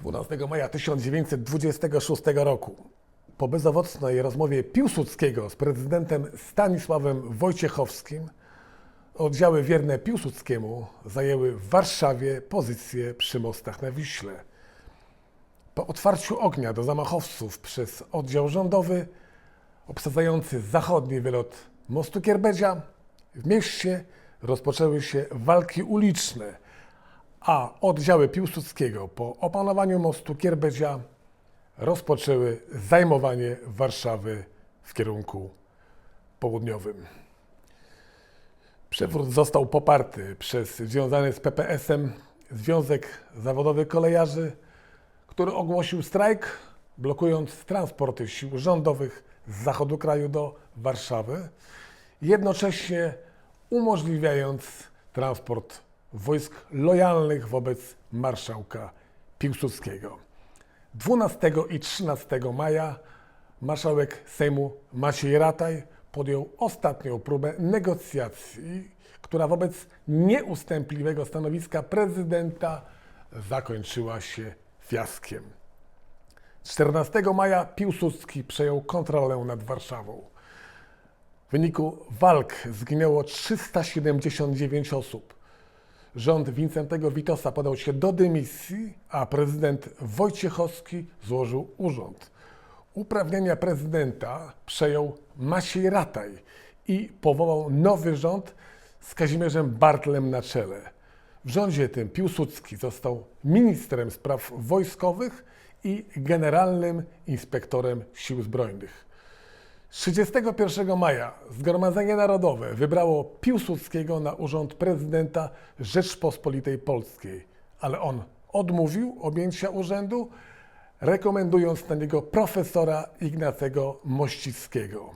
12 maja 1926 roku po bezowocnej rozmowie Piłsudskiego z prezydentem Stanisławem Wojciechowskim oddziały wierne Piłsudskiemu zajęły w Warszawie pozycje przy mostach na Wiśle. Po otwarciu ognia do zamachowców przez oddział rządowy obsadzający zachodni wylot mostu Kierbedzia w mieście rozpoczęły się walki uliczne, a oddziały Piłsudskiego po opanowaniu mostu Kierbedzia rozpoczęły zajmowanie Warszawy w kierunku południowym. Przewrót został poparty przez związany z PPS-em Związek Zawodowy Kolejarzy, który ogłosił strajk, blokując transporty sił rządowych z zachodu kraju do Warszawy, jednocześnie umożliwiając transport wojsk lojalnych wobec marszałka Piłsudskiego. 12 i 13 maja marszałek Sejmu Maciej Rataj podjął ostatnią próbę negocjacji, która wobec nieustępliwego stanowiska prezydenta zakończyła się fiaskiem. 14 maja Piłsudski przejął kontrolę nad Warszawą. W wyniku walk zginęło 379 osób. Rząd Wincentego Witosa podał się do dymisji, a prezydent Wojciechowski złożył urząd. Uprawnienia prezydenta przejął Maciej Rataj i powołał nowy rząd z Kazimierzem Bartlem na czele. W rządzie tym Piłsudski został ministrem spraw wojskowych i generalnym inspektorem sił zbrojnych. 31 maja Zgromadzenie Narodowe wybrało Piłsudskiego na urząd prezydenta Rzeczpospolitej Polskiej, ale on odmówił objęcia urzędu, rekomendując na niego profesora Ignacego Mościckiego.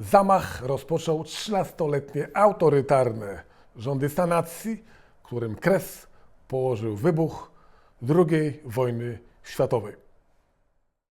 Zamach rozpoczął 13-letnie autorytarne rządy sanacji, którym kres położył wybuch II wojny światowej.